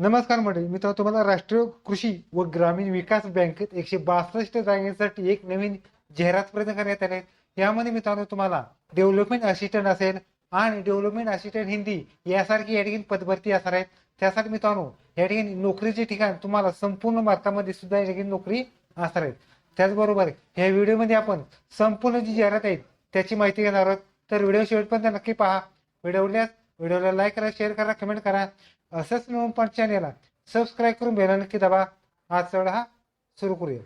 नमस्कार मंडळी मित्रांनो तुम्हाला राष्ट्रीय कृषी व ग्रामीण विकास बँकेत एकशे बासष्ट जागेसाठी एक नवीन जाहिरात प्रयत्न करण्यात आले. यामध्ये मित्रांनो तुम्हाला डेव्हलपमेंट असिस्टंट असेल आणि डेव्हलपमेंट असिस्टंट हिंदी यासारखी या ठिकाणी पदभरती असणार आहेत. त्यासाठी मित्रांनो या ठिकाणी नोकरीचे ठिकाण तुम्हाला संपूर्ण भारतामध्ये सुद्धा या ठिकाणी नोकरी असणार आहेत. त्याचबरोबर ह्या व्हिडिओमध्ये आपण संपूर्ण जी जाहिरात आहेत त्याची माहिती घेणार आहोत. तर व्हिडिओ शेवटपर्यंत नक्की पहा. व्हिडिओ आवडल्यास व्हिडिओला लाईक करा शेअर करा कमेंट करा. असंच नवीन पण चॅनेलला सबस्क्राईब करून बेला नक्की दाबा. आज चढ हा सुरू करूया.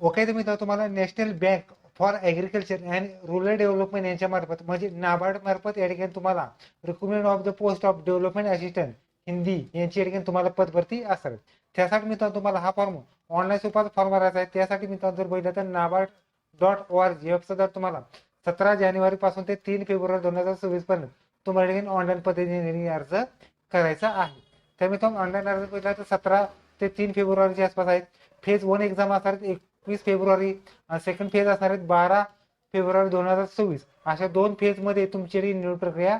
ओके तर मित्रांनो तुम्हाला national bank for agriculture and rural development यांच्या मार्फत म्हणजे नाबार्डमार्फत या ठिकाणी तुम्हाला recruitment of the post of development assistant Hindi यांची या ठिकाणी तुम्हाला पदभरती असावी त्यासाठी मित्रांनो तुम्हाला हा फॉर्म ऑनलाईन स्वरूपात फॉर्म भरायचा आहे. त्यासाठी मित्रांनो जर बघितलं तर NABARD dot O R G website तुम्हाला सतरा जानेवारीपासून ते तीन फेब्रुवारी दोन हजार सव्वीसपर्यंत तुम्हाला या ठिकाणी ऑनलाईन पद्धतीने अर्ज करायचा आहे. त्यामुळे तुम्ही ऑनलाईन अर्ज केला तर सतरा ते तीन फेब्रुवारीच्या आसपास आहेत. फेज वन एक्झाम असणार आहेत एकवीस फेब्रुवारी सेकंड फेज असणार आहेत बारा फेब्रुवारी दोन हजार सव्वीस. अशा दोन फेजमध्ये तुमची निवड प्रक्रिया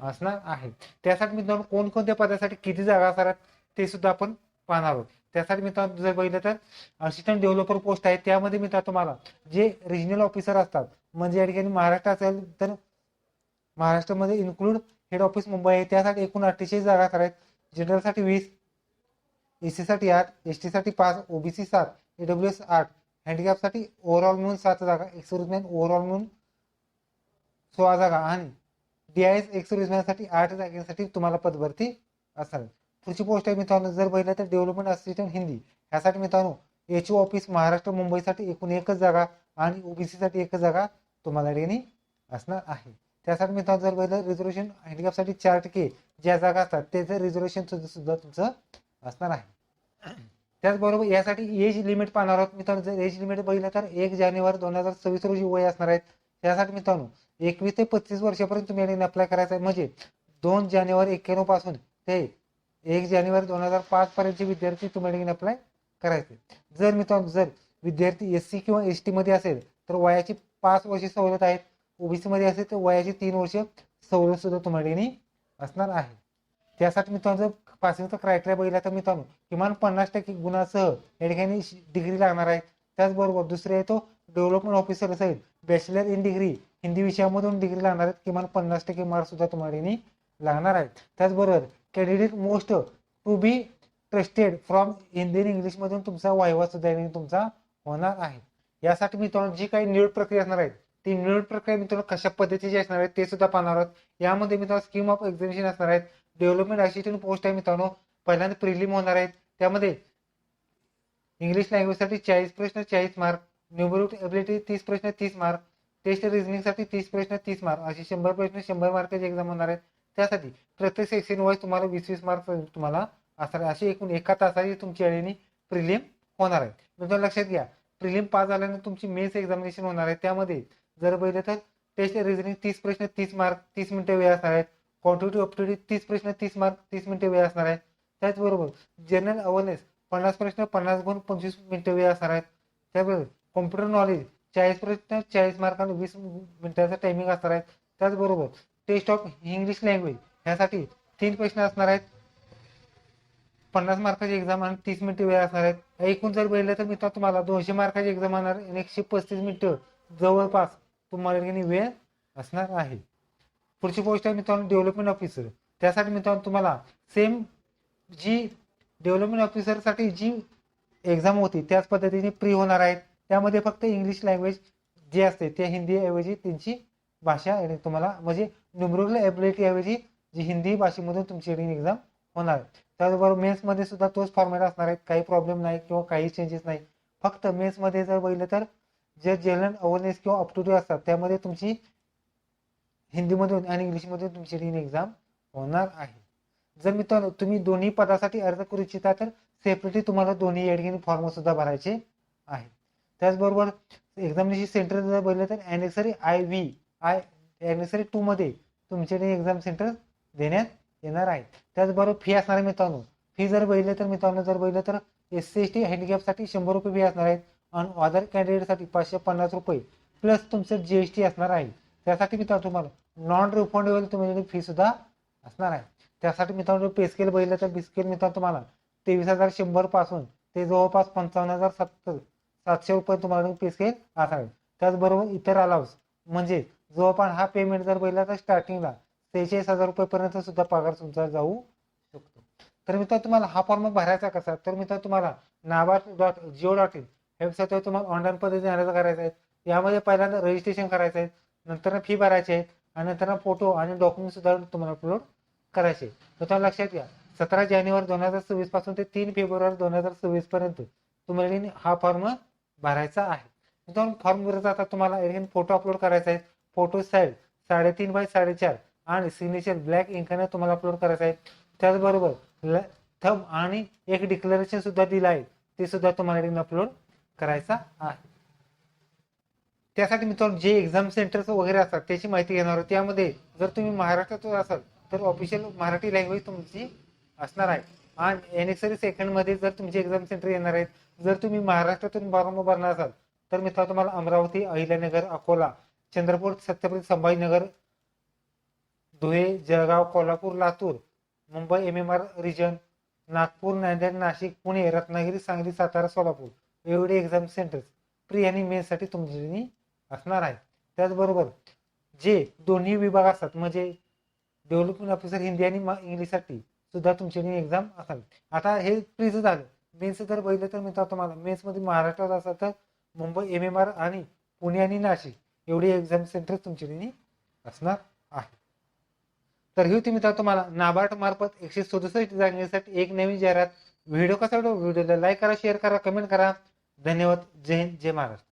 असणार आहे. त्यासाठी मित्रांनो कोणकोणत्या पदासाठी किती जागा असणार आहेत ते सुद्धा आपण पाहणार आहोत. त्यासाठी मित्रांनो जर बघितलं तर असिस्टंट डेव्हलपर पोस्ट आहे. त्यामध्ये मित्रांनो तुम्हाला जे रिजनल ऑफिसर असतात म्हणजे या ठिकाणी महाराष्ट्र असेल तर महाराष्ट्रामध्ये इन्क्लूड हेड ऑफिस मुंबई आहे. त्यासाठी एकूण अठ्ठेचाळीस जागा करायत. जनरलसाठी वीस एस सीसाठी आठ एस टीसाठी पाच ओबीसी सात ईडब्ल्यू एस आठ. हँडिकॅपसाठी ओव्हरऑल मिळून सात जागा. एक्सर्विसमॅन ओव्हरऑल मिळून सोळा जागा. आणि डी आय एस एक्सर्विसमॅनसाठी आठ जागेसाठी तुम्हाला पदभरती असाल पुढची पोस्ट आहे मित्रांनो. जर बघितलं तर डेव्हलपमेंट असिस्टंट हिंदी. ह्यासाठी मित्रांनो एच ओ ऑफिस महाराष्ट्र मुंबईसाठी एकूण एकच जागा आणि ओबीसीसाठी एकच जागा तुम्हाला रेनी असणार आहे. त्यासाठी मित्रांनो जर बघितलं रिझर्वेशन हँडिकॅपसाठी चार टक्के ज्या जागा असतात त्याचं रिझर्वेशन सुद्धा तुमचं असणार आहे. त्याचबरोबर यासाठी एज लिमिट पाहणार आहोत. मित्रांनो जर एज लिमिट बघितलं तर एक जानेवारी दोन हजार सव्वीस रोजी वय असणार आहेत. त्यासाठी मित्रांनो एकवीस ते पस्तीस वर्षापर्यंत तुम्ही आणि अप्लाय करायचा आहे. म्हणजे दोन जानेवारी एक्क्याण्णवपासून ते एक जानेवारी दोन हजार पाच पर्यंतचे विद्यार्थी तुम्हाला अप्लाय करायचे जर मित्रांनो जर विद्यार्थी एस सी किंवा एस टी मध्ये असेल तर वयाची पाच वर्षे सवलत आहेत. ओबीसीमध्ये असेल तर वयाची तीन वर्ष सवलत सुद्धा तुम्हाला असणार आहे. त्यासाठी मित्रांनो जर पासिंगचा क्रायटेरिया बघितला तर मित्रांनो किमान पन्नास टक्के गुणासह या ठिकाणी डिग्री लागणार आहे. त्याचबरोबर दुसरे आहे तो डेव्हलपमेंट ऑफिसर असेल बॅचलर इन डिग्री हिंदी विषयामधून डिग्री लागणार आहेत. किमान पन्नास टक्के मार्क सुद्धा तुम्हाला लागणार आहेत. त्याचबरोबर candidate most to be trusted from Hindi आणि इंग्लिशमधून तुमचा वाहिवासुद्धा तुमचा होणार आहे. यासाठी मित्रांनो जी काही निवड प्रक्रिया असणार आहेत ती निवड प्रक्रिया मित्रांनो कशा पद्धतीची असणार आहे ते सुद्धा पाहणार आहोत. यामध्ये मित्रांनो स्कीम ऑफ एक्झामिनेशन असणार आहेत. डेव्हलपमेंट असिस्टंट पोस्ट आहे मित्रांनो. पहिल्यांदा प्रिलिम होणार आहेत. त्यामध्ये इंग्लिश लँग्वेजसाठी चाळीस प्रश्न चाळीस मार्क न्यूमरिक एबिलिटी तीस प्रश्न तीस मार्क टेस्ट रिझनिंगसाठी तीस प्रश्न तीस मार्क असे शंभर प्रश्न शंभर मार्काचे एक्झाम होणार आहेत. त्यासाठी प्रत्येक सेक्शन वाईज तुम्हाला वीस वीस मार्क तुम्हाला असणार आहे. अशी एकूण एका तासाची तुमची अडीने प्रिलिम होणार आहे. मित्रांनो लक्षात घ्या. प्रिलिम पास झाल्यानंतर तुमची मेन्स एक्झामिनेशन होणार आहे. त्यामध्ये जर बघितलं तर टेस्ट रिझनिंग तीस प्रश्न तीस मार्क तीस मिनिटं वेळ असणार आहेत क्वांटिटी ऑप्टिटी तीस प्रश्न तीस मार्क तीस मिनिटं वेळ असणार आहे. त्याचबरोबर जनरल अवेअरनेस पन्नास प्रश्न पन्नास गुण पंचवीस मिनिटं वेळ असणार आहेत त्याबरोबर कॉम्प्युटर नॉलेज चाळीस प्रश्न चाळीस मार्क आणि वीस मिनिटाचा टायमिंग असणार आहे. त्याचबरोबर टेस्ट ऑफ इंग्लिश लँग्वेज ह्यासाठी तीन प्रश्न असणार आहेत. पन्नास मार्काची एक्झाम आणि तीस मिनिटं वेळ असणार आहेत. एकूण जर बघितलं तर मित्र तुम्हाला दोनशे मार्काची एक्झाम होणार आणि एकशे पस्तीस मिनिटं जवळपास तुम्हाला या ठिकाणी वेळ असणार आहे. पुढची गोष्ट आहे मित्रांनो डेव्हलपमेंट ऑफिसर त्यासाठी मित्रांनो तुम्हाला सेम जी डेव्हलपमेंट ऑफिसरसाठी जी एक्झाम होती त्याच पद्धतीने प्री होणार आहेत. त्यामध्ये फक्त इंग्लिश लँग्वेज जे असते त्या हिंदी ऐवजी त्यांची भाषा तुम्हाला म्हणजे न्युमरिकल एबिलिटी ऐवजी जी हिंदी भाषेमधून तुमची एक्झाम होणार आहे. त्याचबरोबर मेन्समध्ये सुद्धा तोच फॉर्मॅट असणार आहे. काही प्रॉब्लेम नाही किंवा काही चेंजेस नाही. फक्त मेन्समध्ये जर बघितलं तर जे जनरल अवेअरनेस किंवा अप टू डेट असतात त्यामध्ये तुमची हिंदीमधून आणि इंग्लिशमधून तुमची रिन एक्झाम होणार आहे. जर मित्रांनो तुम्ही दोन्ही पदासाठी अर्ज करू इच्छिता तर सेपरेटली तुम्हाला दोन्ही या फॉर्म सुद्धा भरायचे आहे. त्याचबरोबर एक्झामिनेशन सेंटर जर बोललं तर annexure I V I annexure two मध्ये तुमच्याकडे एक्झाम सेंटर देण्यात येणार आहे. त्याचबरोबर फी असणार आहे मित्रांनो. फी जर बघितलं तर मित्रांनो जर बघितलं तर एस सी एस टी हँडिकॅपसाठी शंभर रुपये फी असणार आहेत. आणि अदर कॅन्डिडेटसाठी पाचशे पन्नास रुपये प्लस तुमचं जी एस टी असणार आहे. त्यासाठी मित्रांनो तुम्हाला नॉन रिफंडेबल तुम्ही फी सुद्धा असणार आहे. त्यासाठी मित्रांनो पे स्केल बघितलं तर बिस्केल मित्रांनो तुम्हाला तेवीस हजार शंभरपासून ते जवळपास पंचावन्न हजार सत्तर सातशे रुपये तुम्हाला पे स्केल असावे त्याचबरोबर इतर अलाउन्स म्हणजे जवळपास हा पेमेंट जर बघितला तर स्टार्टिंगला सेहेचाळीस हजार रुपयेपर्यंत सुद्धा पगार तुमचा जाऊ शकतो. तर मित्रांनो तुम्हाला हा फॉर्म भरायचा कसा? तर मित्रांनो तुम्हाला नाबार्ड डॉट जिओ डॉट इन वेबसाईटवर तुम्हाला ऑनलाईन पद्धतीने अर्ज करायचा आहे. यामध्ये पहिल्यांदा रजिस्ट्रेशन करायचं आहे. नंतर फी भरायची आहे. आणि नंतर फोटो आणि डॉक्युमेंट सुद्धा तुम्हाला अपलोड करायचे तर तुम्हाला लक्षात घ्या सतरा जानेवारी दोन हजार सव्वीसपासून ते तीन फेब्रुवारी दोन हजार सव्वीस पर्यंत तुम्हाला हा फॉर्म भरायचा आहे. फॉर्म भरत आता तुम्हाला फोटो अपलोड करायचा आहे. फोटो साईज साडेतीन बाय साडेचार आणि सिग्नेचर ब्लॅक इंकाने तुम्हाला अपलोड करायचं आहे. त्याचबरोबर थम आणि एक डिक्लेरेशन सुद्धा दिलं आहे. ते सुद्धा तुम्हाला अपलोड करायचा आहे. त्यासाठी मित्रांनो जे एक्झाम सेंटर्स वगैरे असतात त्याची माहिती घेणार आहोत. त्यामध्ये जर तुम्ही महाराष्ट्रातून असाल तर ऑफिशियल मराठी लँग्वेज तुमची असणार आहे. आणि एनेक्सरी सेकंडमध्ये जर तुमचे एक्झाम सेंटर येणार आहेत जर तुम्ही महाराष्ट्रातून फॉर्म भरणार असाल तर मित्रांनो तुम्हाला Amravati Ahilyanagar Akola Chandrapur Chhatrapati Sambhajinagar Dhule Jalgaon Kolhapur Latur Mumbai M M R region Nagpur Nanded Nashik Pune Ratnagiri Sangli Satara Solapur. एवढे एक्झाम सेंटर्स प्री आणि मेन्ससाठी तुमच्या असणार आहेत. त्याचबरोबर जे दोन्ही विभाग असतात म्हणजे डेव्हलपमेंट ऑफिसर हिंदी आणि इंग्लिशसाठी सुद्धा तुमची एक्झाम असावी आता हे प्रीचं झालं. मेन्स जर बघितलं तर मित्र तुम्हाला मेन्समध्ये महाराष्ट्रात असाल तर मुंबई एम एम आर आणि पुणे आणि नाशिक एवढी एक्झाम सेंटर तुमची असणार आहे तर ही होती मित्र तुम्हाला. नाबार्ड मार्फत एकशे सदुसष्ट जागेसाठी एक नवीन जाहिरात व्हिडिओ कसा वाटतो व्हिडिओला लाईक करा शेअर करा कमेंट करा. धन्यवाद. जय हिंद जय महाराष्ट्र.